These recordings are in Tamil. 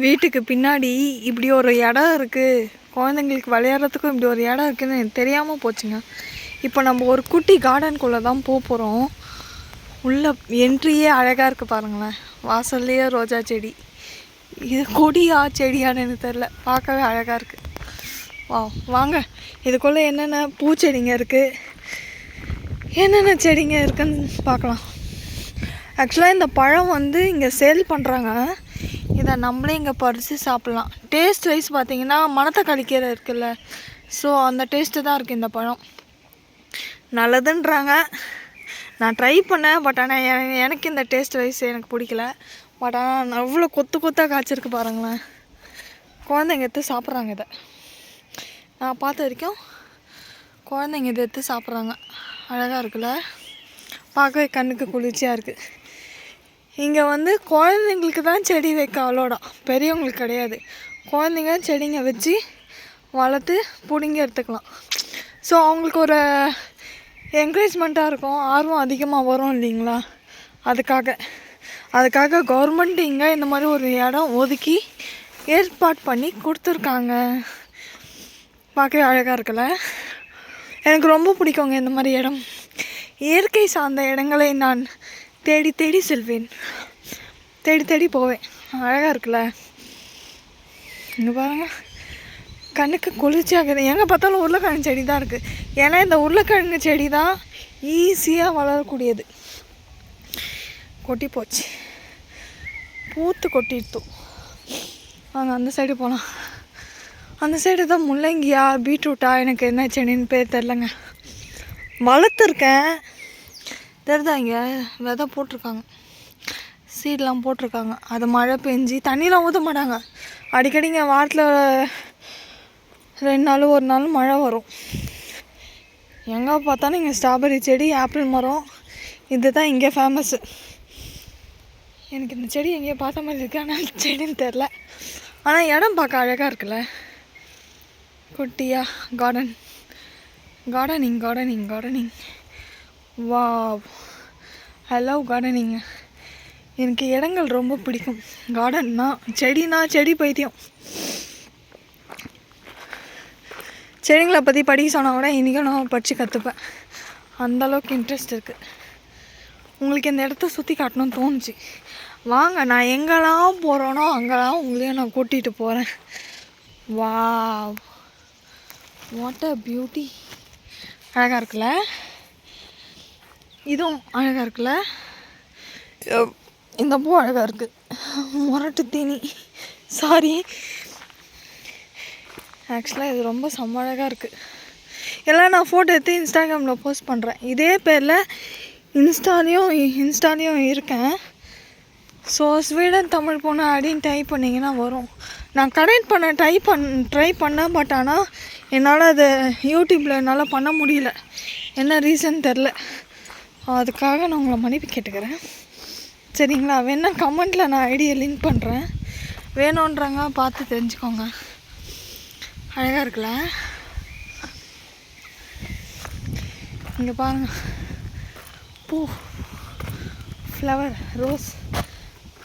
வீட்டுக்கு பின்னாடி இப்படி ஒரு இடம் இருக்குது குழந்தைங்களுக்கு விளையாடுறதுக்கும் இப்படி ஒரு இடம் இருக்குதுன்னு எனக்கு தெரியாமல் போச்சுங்க. இப்போ நம்ம ஒரு குட்டி கார்டனுக்குள்ளே தான் போக போகிறோம் உள்ளே என்ட்ரியே அழகாக இருக்குது பாருங்களேன். வாசல்லையே ரோஜா செடி. இது கொடியா செடியான்னு எனக்கு தெரில பார்க்கவே அழகாக இருக்குது வா வாங்க. இதுக்குள்ளே என்னென்ன பூச்செடிங்க இருக்குது என்னென்ன செடிங்க இருக்குன்னு பார்க்கலாம். ஆக்சுவலாக இந்த பழம் வந்து இங்கே சேல் பண்ணுறாங்க இதை நம்மளே இங்கே பறித்து சாப்பிட்லாம். டேஸ்ட் வைஸ் பார்த்தீங்கன்னா மணத்தக்காளி கீரை இருக்குல்ல. ஸோ அந்த டேஸ்ட்டு தான் இருக்குது இந்த பழம். நல்லதுன்றாங்க. நான் ட்ரை பண்ணேன் பட் ஆனால் எனக்கு இந்த டேஸ்ட் வைஸ் எனக்கு பிடிக்கல. பட் ஆனால் அவ்வளோ கொத்து கொத்தாக காய்ச்சிருக்கு பாருங்களேன். குழந்தைங்க எடுத்து சாப்பிட்றாங்க இதை. நான் பார்த்த வரைக்கும் குழந்தைங்க இதை எடுத்து சாப்பிட்றாங்க. அழகாக இருக்குல்ல? பார்க்கவே கண்ணுக்கு குளிர்ச்சியாக இருக்குது இங்கே வந்து குழந்தைங்களுக்கு தான் செடி வைக்க அவ்வளோடா பெரியவங்களுக்கு கிடையாது. குழந்தைங்க செடிங்க வச்சு வளர்த்து பிடுங்கி எடுத்துக்கலாம். ஸோ அவங்களுக்கு ஒரு என்கரேஜ்மெண்ட்டாக இருக்கும். ஆர்வம் அதிகமாக வரும் இல்லைங்களா? அதுக்காக. அதுக்காக கவர்மெண்ட் இங்கே இந்த மாதிரி ஒரு இடம் ஒதுக்கி ஏற்பாடு பண்ணி கொடுத்துருக்காங்க. பார்க்கவே அழகாக இருக்குல்ல? எனக்கு ரொம்ப பிடிக்குங்க இந்த மாதிரி இடம். இயற்கை சார்ந்த இடங்களை நான் தேடி தேடி செல்வேன். தேடி தேடி போவேன். அழகாக இருக்குல்ல? இங்கே பாருங்க. கண்ணுக்கு குளிர்ச்சியாகுது எங்கே பார்த்தாலும் உருளைக்கிழங்கு செடி தான் இருக்குது ஏன்னா இந்த உருளைக்கிழங்கு செடி தான் ஈஸியாக வளரக்கூடியது. கொட்டி போச்சு. பூத்து கொட்டிடுத்தோம் வாங்க அந்த சைடு போகலாம் அந்த சைடு தான் முள்ளங்கியா பீட்ரூட்டா எனக்கு என்ன செடின்னு பேர் தெரிலங்க வளர்த்துருக்கேன். தெரிதா இங்கே விதை போட்டிருக்காங்க. சீட்லாம் போட்டிருக்காங்க. அது மழை பெஞ்சு தண்ணியெலாம் ஊற்ற மாட்டாங்க. அடிக்கடி இங்கே வாரத்தில் ரெண்டு நாள் ஒரு நாள் மழை வரும். எங்கே பார்த்தாலும் இங்கே ஸ்ட்ராபெரி செடி ஆப்பிள் மரம் இதுதான் இங்கே ஃபேமஸ்ஸு எனக்கு இந்த செடி எங்கேயோ பார்த்த மாதிரி இருக்குது ஆனால் செடின்னு தெரில ஆனால் இடம் பார்க்க அழகாக இருக்குல்ல. குட்டியா கார்டன் கார்டனிங் கார்டனிங் கார்டனிங் வா ஹலோ கார்டனிங் எனக்கு இடங்கள் ரொம்ப பிடிக்கும். கார்டன்னா செடினா செடி பைத்தியம். செடிங்களை பற்றி படிக்க சொன்னால் கூட இன்றைக்கும் நான் படித்து கற்றுப்பேன் அந்தளவுக்கு இன்ட்ரெஸ்ட் இருக்குது உங்களுக்கு இந்த இடத்த சுற்றி காட்டணும்னு தோணுச்சு. வாங்க நான் எங்கெல்லாம் போகிறேனோ அங்கெல்லாம் உங்களையும் நான் கூட்டிகிட்டு போகிறேன் வா வாட் அ பியூட்டி அழகாக இருக்குல்ல? இதுவும் அழகாக இருக்குல்ல? இந்த பூ அழகாக இருக்குது முரட்டு தேனி. சாரி ஆக்சுவலாக இது ரொம்ப செம்ம அழகாக இருக்குது எல்லாம் நான் ஃபோட்டோ எடுத்து இன்ஸ்டாகிராமில் போஸ்ட் பண்ணுறேன் இதே பேரில் இன்ஸ்டாலேயும் இன்ஸ்டாலேயும் இருக்கேன். ஸோ ஸ்வீடன் தமிழ் பொண்ணு அப்படின்னு டைப் பண்ணிங்கன்னா வரும். நான் கனெக்ட் பண்ண ட்ரை பண் ட்ரை பண்ணேன் பட் ஆனால் என்னால் அதை யூடியூப்பில் என்னால் பண்ண முடியல. என்ன ரீசன் தெரில அதுக்காக நான் உங்களை மன்னிப்பு கேட்டுக்கிறேன். சரிங்களா? வேணா கமெண்ட்டில் நான் ஐடியை லிங்க் பண்ணுறேன் வேணுன்றாங்க பார்த்து தெரிஞ்சுக்கோங்க. அழகாக இருக்குல்ல? இங்கே பாருங்க. பூ ஃப்ளவர் ரோஸ்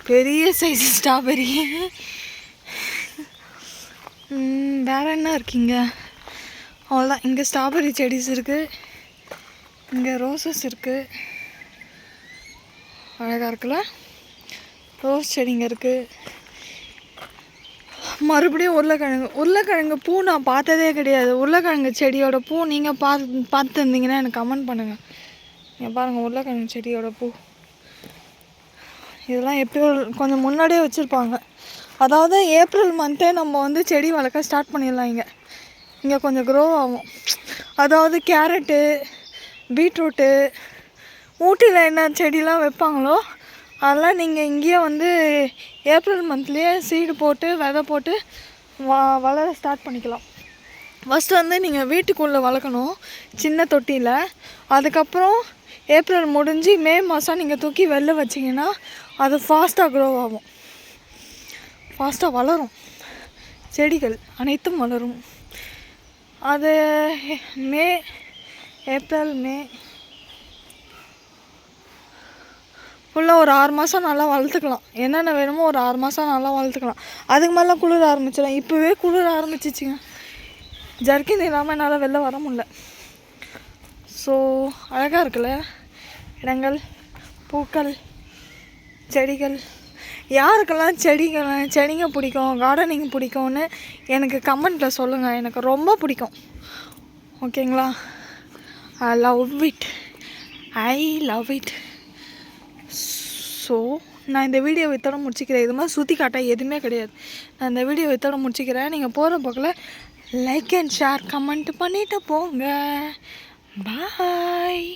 பெரிய சைஸ் ஸ்ட்ராபெரி வேறு என்ன இருக்கீங்க அவ்வளோதான் இங்கே ஸ்ட்ராபெரி செடிஸ் இருக்குது இங்கே ரோசஸ் இருக்குது அழகாக இருக்குல்ல? ரோஸ் செடிங்க இருக்குது மறுபடியும் உருளைக்கிழங்கு உருளைக்கிழங்கு பூ நான் பார்த்ததே கிடையாது. உருளைக்கிழங்கு செடியோட பூ நீங்கள் பார்த்து பார்த்துருந்தீங்கன்னா எனக்கு கமெண்ட் பண்ணுங்கள் நீங்கள் பாருங்கள் உருளைக்கிழங்கு செடியோட பூ. இதெல்லாம் எப்பயோ கொஞ்சம் முன்னாடியே வச்சுருப்பாங்க. அதாவது ஏப்ரல் மந்த்தே நம்ம வந்து செடி வளர்க்க ஸ்டார்ட் பண்ணிடலாம் இங்கே. இங்கே கொஞ்சம் க்ரோ ஆகும். அதாவது கேரட்டு பீட்ரூட்டு ஊட்டியில் என்ன செடிலாம் வைப்பாங்களோ அதெல்லாம் நீங்கள் இங்கேயே வந்து ஏப்ரல் மந்த்லேயே சீடு போட்டு விதை போட்டு வ வளர ஸ்டார்ட் பண்ணிக்கலாம். ஃபஸ்ட்டு வந்து நீங்கள் வீட்டுக்குள்ளே வளர்க்கணும் சின்ன தொட்டியில். அதுக்கப்புறம் ஏப்ரல் முடிஞ்சு மே மாதம் நீங்கள் தூக்கி வெளில வச்சிங்கன்னா அது ஃபாஸ்ட்டாக க்ரோ ஆகும். ஃபாஸ்ட்டாக வளரும். செடிகள் அனைத்தும் வளரும். அது மே ஏப்ரல் மே ஃபுல்லாக ஒரு ஆறு மாதம் நல்லா வளர்த்துக்கலாம். என்னென்ன வேணுமோ ஒரு ஆறு மாதம் நல்லா வளர்த்துக்கலாம். அதுக்கு மேலாம் குளிர ஆரம்பிச்சிடும் இப்போவே குளிர ஆரம்பிச்சிச்சுங்க. ஜர்க்கின் இல்லாமல் என்னால் வெளில வர முடியல. ஸோ அழகாக இருக்குல்ல? இடங்கள் பூக்கள் செடிகள். யாருக்கெல்லாம் செடிகள் செடிங்க பிடிக்கும் கார்டனிங் பிடிக்கும்னு எனக்கு கமெண்ட்டில் சொல்லுங்கள் எனக்கு ரொம்ப பிடிக்கும். ஓகேங்களா I love it I love it so நான் இந்த வீடியோ வித்தோட முடிச்சிக்கிறேன். இது மாதிரி சுற்றி காட்ட எதுவுமே கிடையாது. நான் இந்த வீடியோ வித்தோட முடிச்சிக்கிறேன். நீங்கள் போகிற போக்கில் லைக் அண்ட் ஷேர் கமெண்ட் பண்ணிவிட்டு போங்க. பாய்